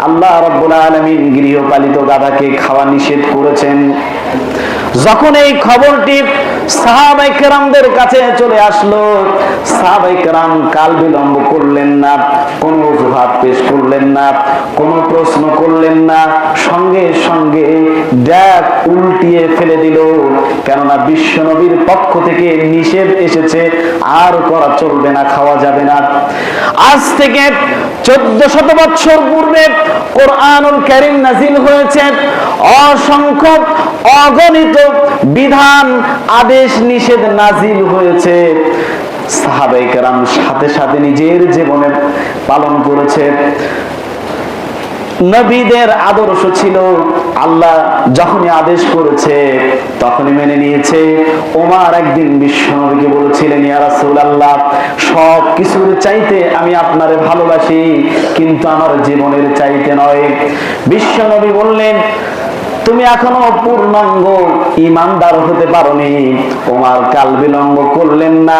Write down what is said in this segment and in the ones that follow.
আল্লাহ রব্বুল আলমিন গৃহপালিত গাধাকে খাওয়া নিষেধ করেছেন। যখন এই খবরটি সাহাবাই কেরামদের কাছে চলে আসলো সাহাবাই কেরাম কাল বিলম্ব করলেন না, কোনো অজুহাত পেশ করলেন না, কোনো প্রশ্ন করলেন না, সঙ্গে সঙ্গে ড্যাক উল্টিয়ে ফেলে দিল। কেননা বিশ্বনবীর পক্ষ থেকে নিষেধ এসেছে, আর করা চলবে না, খাওয়া যাবে না। আজ থেকে চোদ্দ শত বছর পূর্বে কোরআনুল কারিম নাজিল হয়েছে। অসংখ্য অগণিত বিধান, আদেশ নিষেধ নাজিল হয়েছে। সাহাবাই কেরাম সাথে সাথে নিজের জীবনে পালন করেছে। নবীদের আদর্শ ছিল, আল্লাহ যখনই আদেশ করেছে, তখনই মেনে নিয়েছে। ওমার একদিন বিশ্ব নবীকে বলেছিলেন, ইয়া রাসূলুল্লাহ সব কিছুর চাইতে আমি আপনারে ভালোবাসি, কিন্তু আমার জীবনের চাইতে নয়। বিশ্ব নবী বললেন তুমি এখনও পূর্ণাঙ্গ, ইমানদার হতে পারোনি। তোমার কাল বিলম্ব করলেন না,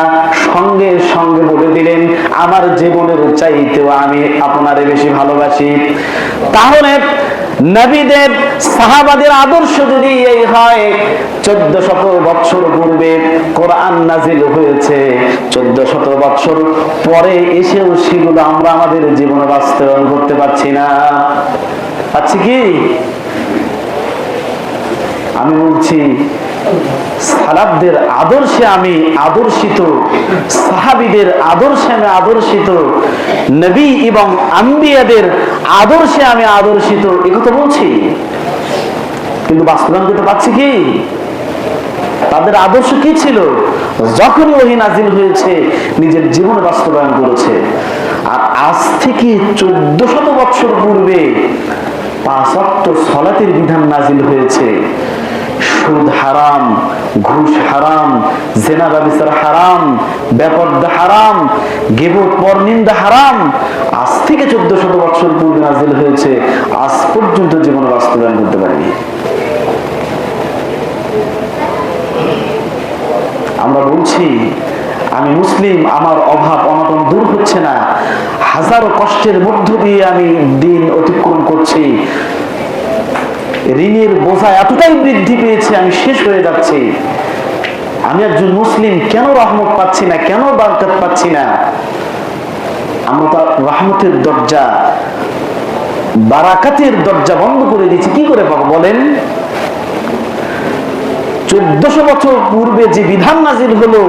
সঙ্গে সঙ্গে বলে দিলেন, আমার জীবনের চাইতেও আমি আপনারে বেশি ভালোবাসি। তাহলে নবীদের, সাহাবাদের আদর্শ যদি এই হয় চোদ্দ শত বৎসর পূর্বে কোরআন নাজিল হয়েছে। চোদ্দ শত বৎসর পরে এসেও সেগুলো আমরা আমাদের জীবনে বাস্তবায়ন করতে পারছি না। পাচ্ছি কি? আমি বলছি সালাবদের আদর্শে আমি আদর্শিত, সাহাবিদের আদর্শে আমি আদর্শিত, নবী এবং আম্বিয়াদের আদর্শে আমি আদর্শিত, এ কথা বলছি। কিন্তু বাস্তবায়ন করতে পারছি কি? তাদের আদর্শ কি ছিল? যখন ওহি নাজিল হয়েছে, নিজের জীবন বাস্তবায়ন করেছে। আর আজ থেকে চোদ্দ শত বৎসর পূর্বে পাঁচ সলাতের বিধান নাজিল হয়েছে। সুদ হারাম, ঘুষ হারাম, জেনা ব্যবসার হারাম ব্যাপারদা হারাম, গেবত পরনিন্দা হারাম। আজ থেকে চোদ্দ শত বছর পূর্বে নাজিল হয়েছে, আজ পর্যন্ত জীবন বাস্তবায়ন করতে পারিনি। আমরা বলছি, আমি মুসলিম, আমার অভাব অনটন দূর হচ্ছে না। হাজারো কষ্টের মধ্য দিয়ে আমি দিন অতিক্রম করছি। ঋণের বোঝা এতটাই বৃদ্ধি পেয়েছে, আমি শেষ হয়ে যাচ্ছি। আমি একজন মুসলিম, কেন রহমত পাচ্ছি না, কেন বারকাত পাচ্ছি না? আমরা তো রহমতের দরজা, বারাকাতের দরজা বন্ধ করে দিয়েছি, কি করে পাবো বলেন? চোদ্দশো বছর পূর্বে যে বিধান নাজির হলো,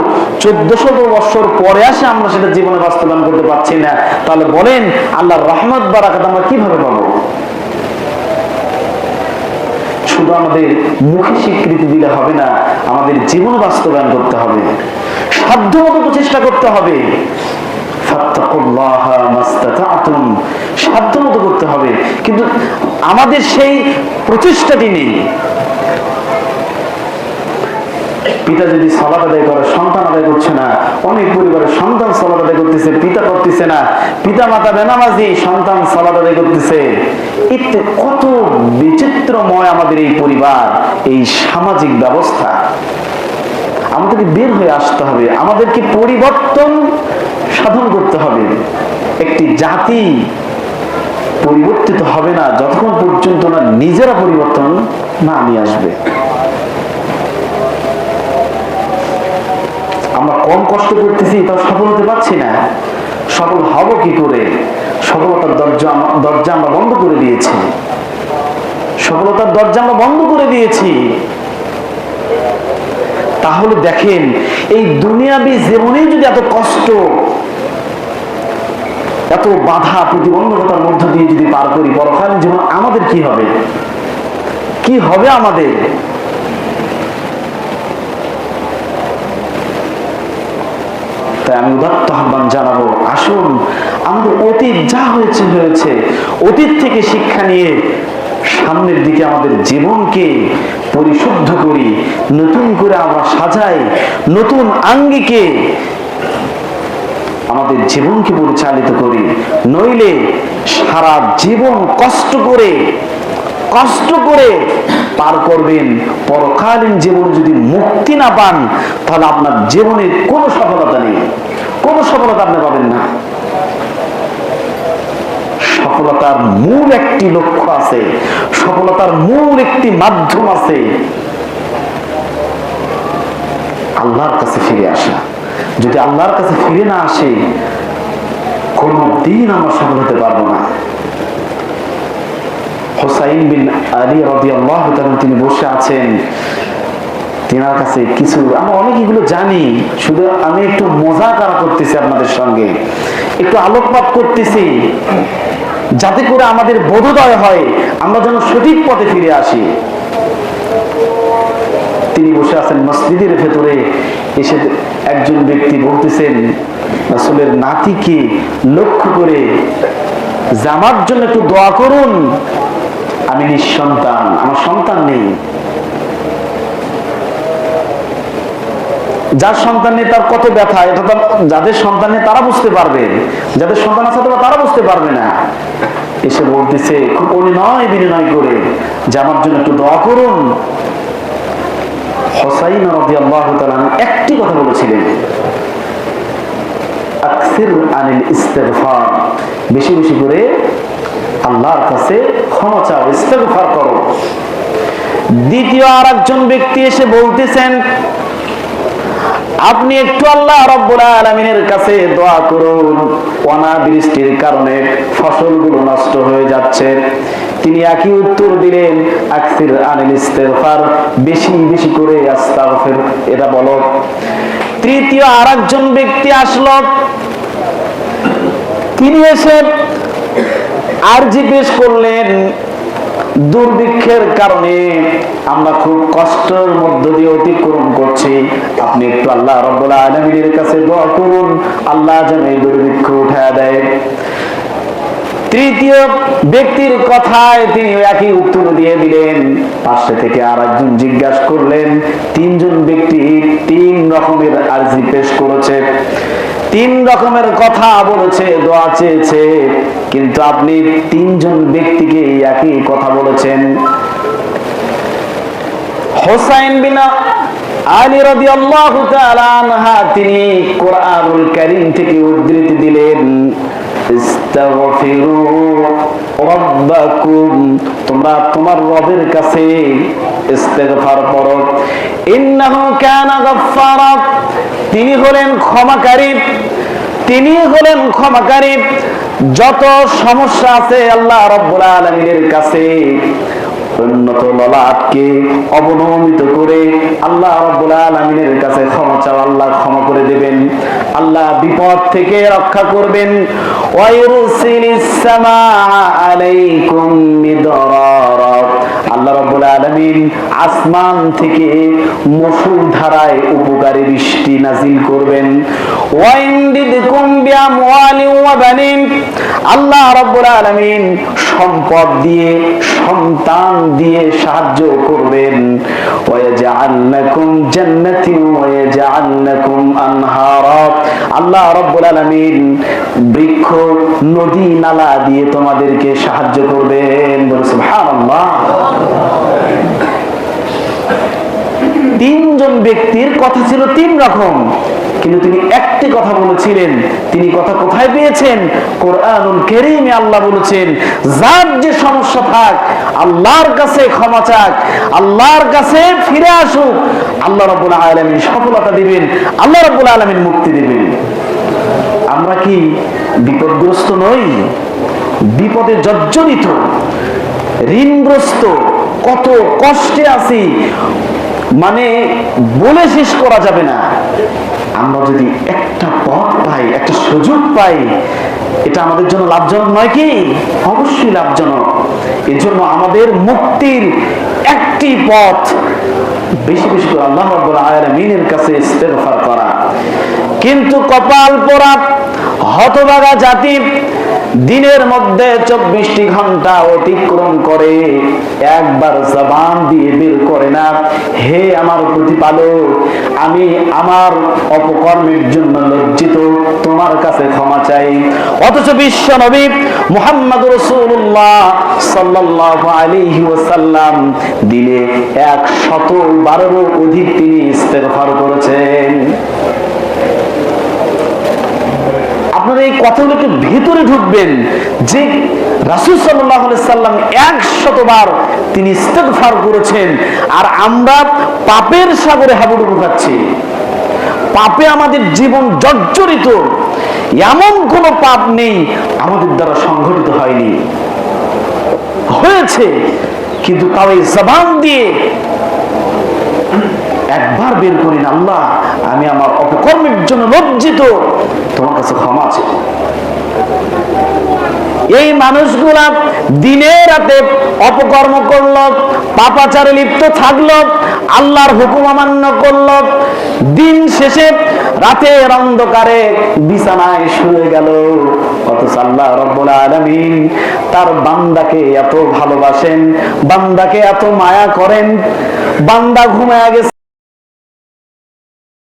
চোদ্দশো বছর পরে আসে আমরা সেটা জীবনে বাস্তবায়ন করতে পারছি না। তাহলে বলেন আল্লাহ রহমত, বারাকাত আমরা কীভাবে পাবো? শুধু আমাদের মুখে স্বীকৃতি দিলে হবে না, আমাদের জীবন বাস্তবায়ন করতে হবে। সাধ্য মতো প্রচেষ্টা করতে হবে। সাধ্য মতো করতে হবে। কিন্তু আমাদের সেই প্রচেষ্টাটি নেই। পিতা যদি সলাপ আদায় করে, সন্তান আদায় করছে না অনেক পরিবারের সন্তান সলাপ আদায় করতেছে, পিতা করতেছে না। পিতা মাতা বেনামাজি, সন্তান সলাপ আদায় করতেছে। এতে কত বিচিত্রময় আমাদের এই পরিবার, এই সামাজিক ব্যবস্থা। আমাদেরকে বের হয়ে আসতে হবে, আমাদেরকে পরিবর্তন সাধন করতে হবে। একটি জাতি পরিবর্তিত হবে না, যতক্ষণ পর্যন্ত না নিজেরা পরিবর্তন না নিয়ে আসবে। আমরা কম কষ্ট করতেছি তা সফল হতে পারছি না। সফল হব কি করে? সফলতার দরজা দরজা আমরা বন্ধ করে দিয়েছি। সফলতার দরজা আমরা বন্ধ করে দিয়েছি। তাহলে দেখেন, এই দুনিয়াবি জীবনে যদি এত কষ্ট, এত বাধা প্রতিবন্ধকতার মধ্য দিয়ে যদি পার করি, পরকালীন জীবন আমাদের কি হবে? কি হবে আমাদের? তাই আমি উদাত্ত আহ্বান জানাব। আসুন, আমাদের অতীত যা হয়েছে হয়েছে। অতীত থেকে শিক্ষা নিয়ে সামনের দিকে আমাদের জীবনকে পরিশুদ্ধ করি, নতুন করে আমরা সাজাই, নতুন আঙ্গিকে আমাদের জীবনকে পরিচালিত করি। নইলে সারা জীবন কষ্ট করে কষ্ট করে পার করবেন, পরকালীন জীবন যদি মুক্তি না পান, তাহলে আপনার জীবনে কোনো সফলতা নেই। কোনো সফলতা আপনি পাবেন না। সফলতার মূল একটি লক্ষ্য আছে, সফলতার মূল একটি মাধ্যম আছে। আল্লাহর কাছে ফিরে আসা। যদি আল্লাহর কাছে ফিরে না আসে, কোনো দিন আমরা সফল হতে পারব না। হোসাইন বিন আলী রবি আল্লাহ তিনি বসে আছেন। তেনার কাছে কিছু আমরা অনেক এগুলো জানি, শুধু আমি একটু মজা করা করতেছি আপনাদের সঙ্গে। একটু আলোকপাত করতেছি, যাতে করে আমাদের বোধোদয় হয়, আমরা যেন সঠিক পথে ফিরে আসি। তিনি বসে আছেন মসজিদের ভেতরে, এসে একজন ব্যক্তি বলতেছেন আসলের নাতিকে লক্ষ্য করে জামার জন্য একটু দোয়া করুন। আমি নিঃসন্তান, আমার সন্তান নেই। যার সন্তান নেই, তার কত ব্যথা, এটা তো যাদের সন্তান নেই, তারা বুঝতে পারবে। যাদের সন্তান আছে, তারা বুঝতে পারবে না। এসে বলতেছে, খুব অনিনয় বিনিময় করে, যে আমার জন্য একটু দোয়া করুন। হোসাইন রাদিয়াল্লাহু তাআলা একটি কথা বলেছিলেন। বেশি বেশি করে আল্লাহর কাছে ক্ষমা চাও, ইস্তেগফার করো। দ্বিতীয় আর একজন ব্যক্তি এসে বলতেছেন, আপনি একটু আল্লাহ রব্বুল আলামিনের কাছে দোয়া করুন। অনাবৃষ্টির কারণে ফসলগুলো নষ্ট হয়ে যাচ্ছে। তিনি একই উত্তর দিলেন, আকসির আনিল ইস্তেগফার, বেশি বেশি করে আস্তাগফির। এটা বলো। তৃতীয় আরেকজন ব্যক্তি আসলো। তিনি এসে আরজি জিজ্ঞেস করলেন, দুর্ভিক্ষের কারণে আমরা খুব কষ্টের মধ্য দিয়ে অতিক্রম করছি। আপনি একটু আল্লাহ রব্বুল আলমীর কাছে দোয়া করুন, আল্লাহ যেন এই দুর্ভিক্ষ উঠা দেয়। তৃতীয় ব্যক্তির কথায় তিনি একই উত্তর দিয়ে দিলেন। পাশে থেকে আর একজন জিজ্ঞাসা করলেন, তিনজন ব্যক্তি তিন রকমের আর্জি পেশ করেছে। তিন রকমের কথা বলেছে, দোয়া চেয়েছে, কিন্তু আপনি তিনজন ব্যক্তিকে একই কথা বলেছেন। হোসাইন বিনা আলী তাআলা আনহা, তিনি কোরআনুল কারীম থেকে উদ্ধৃতি দিলেন। তোমরা তোমার রবের কাছে ইস্তেগফার করো। ইন্নাহু কানা গাফফারা। তিনি হলেন ক্ষমাকারী। তিনি হলেন ক্ষমাকারী। যত সমস্যা আছে আল্লাহ রব্বুল আলামিনের কাছে উন্নত ললাটকে অবনমিত করে আল্লাহ রব্বুল আলামিনের কাছে ক্ষমা চাও আল্লাহ ক্ষমা করে দেবেন। আল্লাহ বিপদ থেকে রক্ষা করবেন। আল্লাহ রব্বুল আলমিন আসমান থেকে মসুর ধারায় উপকারী বৃষ্টি নাজিল করবেন। আল্লাহ বৃক্ষ নদী নালা দিয়ে তোমাদেরকে সাহায্য করবেন। তিনজন ব্যক্তির কথা ছিল তিন রকম। কিন্তু তিনি একটি কথা বলেছিলেন, তিনি কথা কোথায় পেয়েছেন? কোরআনুল কেরিমে আল্লাহ বলেছেন, যার যে সমস্যা থাক, আল্লাহর কাছে ক্ষমা চাক, আল্লাহর কাছে ফিরে আসুক, আল্লাহ রাব্বুল আলামিন সফলতা দিবেন, আল্লাহ রাব্বুল আলামিন মুক্তি দিবেন। আমরা কি বিপদগ্রস্ত নই? বিপদে জর্জরিত, ঋণগ্রস্ত, কত কষ্টে আছি মানে বলে শেষ করা যাবে না। আমরা যদি একটা পথ পাই, একটা সুযোগ পাই, এটা আমাদের জন্য লাভজনক নয় কি? অবশ্যই লাভজনক। এজন্য আমাদের মুক্তির একটি পথ বেশি বেশি করে আল্লাহ রাব্বুল আলামিনের কাছে ইস্তেগফার করা। কিন্তু কপাল পোড়া হতভাগা জাতি দিনের মধ্যে চব্বিশটি ঘণ্টা অতিক্রম করে, একবার জবান দিয়ে বের করে না, হে আমার প্রতিপালক, আমি আমার অপকর্মের জন্য লজ্জিত, তোমার কাছে ক্ষমা চাই। অথচ বিশ্ব নবী মোহাম্মদ রসুল্লাহ সাল্লাল্লাহু আলাইহি ওয়াসাল্লাম দিনে এক শত বারোরও অধিক তিনি ইস্তেগফার করেছেন। আপনারা এই কথাগুলোকে ভেতরে ঢুকবেন যে রাসুল সাল্লাহ সাল্লাম একশতবার তিনি ইস্তেগফার করেছেন। আর আমরা পাপের সাগরে হাবুডুবু খাচ্ছি। পাপে আমাদের জীবন জর্জরিত। এমন কোন পাপ নেই আমাদের দ্বারা সংঘটিত হয়নি। হয়েছে, কিন্তু তাও এই জবান দিয়ে একবার বের করি না আল্লাহ। আমি আমার অপকর্মের জন্য লজ্জিত। তোমার কাছে ক্ষমা আছে। এই মানুষগুলা দিনে রাতে অপকর্ম করল, পাপাচারে লিপ্ত থাকল, আল্লাহর হুকুম অমান্য করল। দিন শেষে রাতের অন্ধকারে বিছানায় শুয়ে গেল। অথচ আল্লাহ রব্বুল আলামিন তার বান্দাকে এত ভালোবাসেন, বান্দাকে এত মায়া করেন। বান্দা ঘুমায় গেছে।